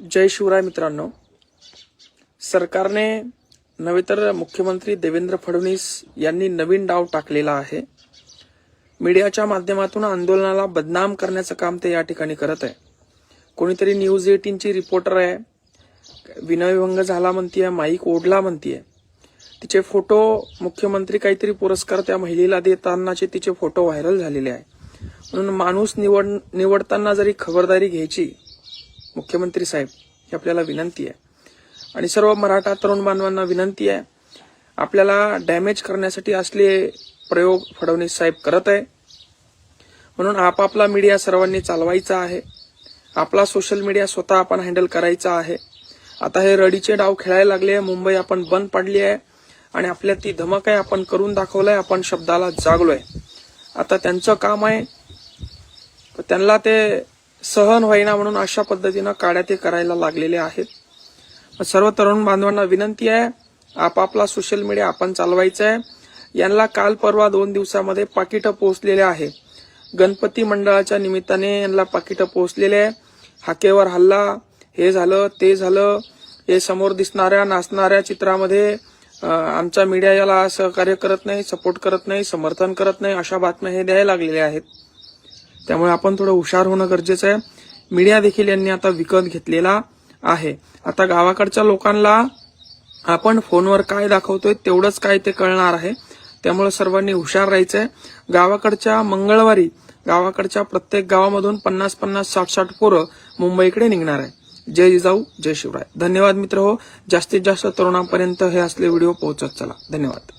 जय शिवराय मित्रांनो. सरकारने नव्हे तर मुख्यमंत्री देवेंद्र फडणवीस यांनी नवीन डाव टाकलेला आहे. मीडियाच्या माध्यमातून आंदोलनाला बदनाम करण्याचं काम ते या ठिकाणी करत आहे. कोणीतरी न्यूज एटीनची रिपोर्टर आहे. विनयभंग झाला म्हणतीये माईक ओढला म्हणतीये. तिचे फोटो मुख्यमंत्री काहीतरी पुरस्कार त्या महिलेला देतानाचे तिचे फोटो व्हायरल झालेले आहे. म्हणून माणूस निवड निवडताना जरी खबरदारी घ्यायची मुख्यमंत्री साहेब ही आपल्याला विनंती आहे. आणि सर्व मराठा तरुण बांधवांना विनंती आहे आपल्याला डॅमेज करण्यासाठी असले प्रयोग फडणवीस साहेब करत आहे. म्हणून आपापला मीडिया सर्वांनी चालवायचा आहे. आपला सोशल मीडिया स्वतः आपण हँडल करायचा आहे. आता हे रडीचे डाव खेळायला लागले आहे मुंबई आपण बंद पडली आहे. आणि आपल्या ती धमक आहे आपण करून दाखवलंय आपण शब्दाला जागलोय. आता त्यांचं काम आहे त्यांना ते सहन होईना म्हणून अशा पद्धतीनं काड्या ते करायला लागलेले आहेत. सर्व तरुण बांधवांना विनंती आहे आपापला सोशल मीडिया आपण चालवायचा आहे. यांना काल परवा दोन दिवसामध्ये पाकिटं पोहोचलेले आहे. गणपती मंडळाच्या निमित्ताने यांना पाकिटं पोहोचलेले आहे. हाकेवर हल्ला हे झालं ते झालं हे समोर दिसणाऱ्या नाचणाऱ्या चित्रामध्ये आमच्या आमचा मीडिया याला सहकार्य करत नाही सपोर्ट करत नाही समर्थन करत नाही अशा बातम्या हे द्यायला लागलेल्या आहेत. त्यामुळे आपण थोडं हुशार होणं गरजेचं आहे. मीडिया देखील यांनी आता विकत घेतलेला आहे. आता गावाकडच्या लोकांना आपण फोनवर काय दाखवतोय तेवढंच काय ते कळणार आहे. त्यामुळे सर्वांनी हुशार राहायचंय. गावाकडच्या मंगळवारी गावाकडच्या प्रत्येक गावामधून पन्नास पन्नास साठ साठ पोरं मुंबईकडे निघणार आहे. जय जिजाऊ जय शिवराय. धन्यवाद मित्र हो. जास्तीत जास्त तरुणांपर्यंत हे असले व्हिडिओ पोहोचत चला. धन्यवाद.